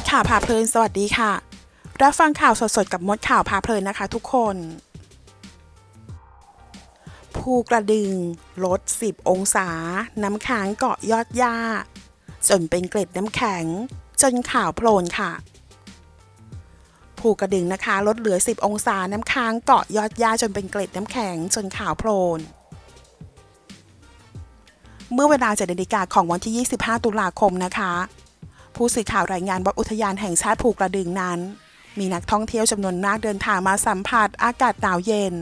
ดข่าวพาเพลิน สวัสดีค่ะ รับฟังข่าวสดๆ กับมดข่าวพาเพลินนะคะทุกคน ภูกระดึง ลด 10 องศา น้ำค้างเกาะยอดหญ้า จนเป็นเกล็ดน้ำแข็ง จนข่าวโพลนค่ะ ภูกระดึงนะคะ ลดเหลือ 10 องศา น้ำค้างเกาะยอดหญ้าจนเป็นเกล็ดน้ำแข็ง จนข่าวโพลนเมื่อเวลา7นาฬิกาของวันที่ 25 ตุลาคมนะคะ ผู้สื่อข่าวรายงานว่าอุทยานแห่งชาติภูกระดึงนั้น มีนักท่องเที่ยวจำนวนมากเดินทางมาสัมผัสอากาศหนาวเย็น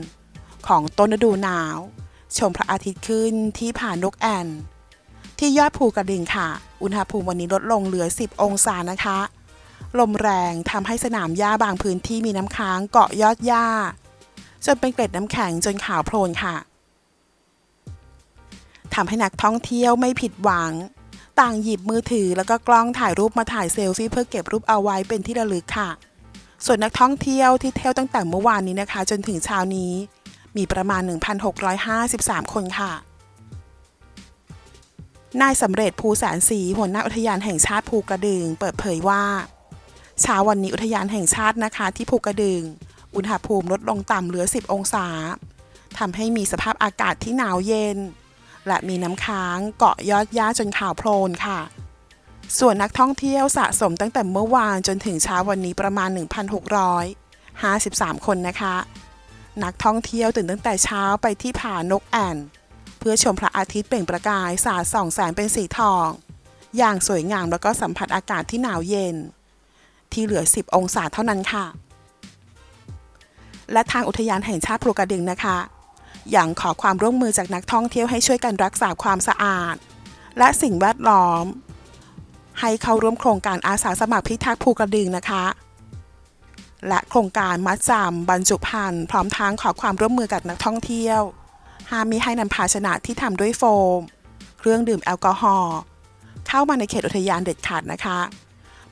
ของต้นฤดูหนาว ชมพระอาทิตย์ขึ้นที่ผานกแอ่น ที่ยอดภูกระดึงค่ะ อุณหภูมิวันนี้ลดลงเหลือ 10 องศานะคะ ลมแรงทำให้สนามหญ้าบางพื้นที่มีน้ำค้างเกาะยอดหญ้าจนเป็นเกล็ดน้ำแข็งจนขาวโพลนค่ะทำให้นักท่องเที่ยวไม่ผิดหวัง ต่างหยิบมือถือแล้วก็กล้องถ่ายรูปมาถ่ายเซลฟี่เพื่อเก็บรูปเอาไว้เป็นที่ระลึกค่ะ ส่วนนักท่องเที่ยวที่เที่ยวตั้งแต่เมื่อวานนี้นะคะ จนถึงเช้านี้ มีประมาณ 1,653 คนค่ะ นายสำเร็จภูแสนศรีหัวหน้าอุทยานแห่งชาติภูกระดึง เปิดเผยว่าเช้าวันนี้อุทยานแห่งชาตินะคะ ที่ภูกระดึง อุณหภูมิลดลงต่ำเหลือ 10 องศาทำให้มีสภาพอากาศที่หนาวเย็น และมีน้ำค้างเกาะยอดหญ้าจนขาวโพลนค่ะ ส่วนนักท่องเที่ยวสะสมตั้งแต่เมื่อวานจนถึงเช้าวันนี้ประมาณ 1,653 คนนะคะ นักท่องเที่ยวตื่นตั้งแต่เช้าไปที่ผานกแอ่น เพื่อชมพระอาทิตย์เปล่งประกายสาดส่องแสงเป็นสีทอง อย่างสวยงามแล้วก็สัมผัสอากาศที่หนาวเย็น ที่เหลือ 10 องศาเท่านั้นค่ะ และทางอุทยานแห่งชาติภูกระดึงนะคะ อย่างขอความร่วมมือจากนักท่องเที่ยวให้ช่วยกันรักษาความสะอาด และสิ่งแวดล้อม ให้เข้าร่วมโครงการอาสาสมัครพิทักษ์ภูกระดึงนะคะ และโครงการมัดจำบรรจุภัณฑ์พร้อมทั้งขอความร่วมมือกับนักท่องเที่ยวห้ามมิให้นำภาชนะที่ทำด้วยโฟม เครื่องดื่มแอลกอฮอล์เข้ามาในเขตอุทยานเด็ดขาดนะคะ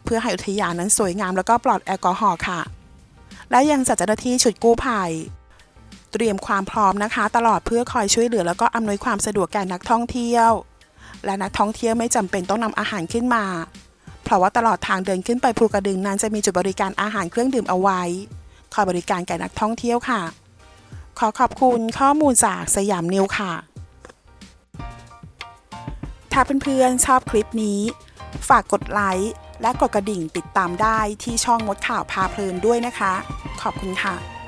เพื่อให้อุทยานนั้นสวยงามแล้วก็ปลอดแอลกอฮอล์ค่ะ และยังจัดเจ้าหน้าที่ชุดกู้ภัย เตรียมความพร้อมนะคะ ตลอดเพื่อคอยช่วยเหลือแล้วก็อำนวยความสะดวกแก่นักท่องเที่ยว และนักท่องเที่ยวไม่จำเป็นต้องนำอาหารขึ้นมา เพราะว่าตลอดทางเดินขึ้นไปภูกระดึงนั้นจะมีจุดบริการอาหารเครื่องดื่มเอาไว้คอยบริการแก่นักท่องเที่ยวค่ะ ขอขอบคุณข้อมูลจากสยามนิวค่ะ ถ้าเพื่อนๆชอบคลิปนี้ ฝากกดไลค์และกดกระดิ่งติดตามได้ที่ช่องมดข่าวพาเพลินด้วยนะคะ ขอบคุณค่ะ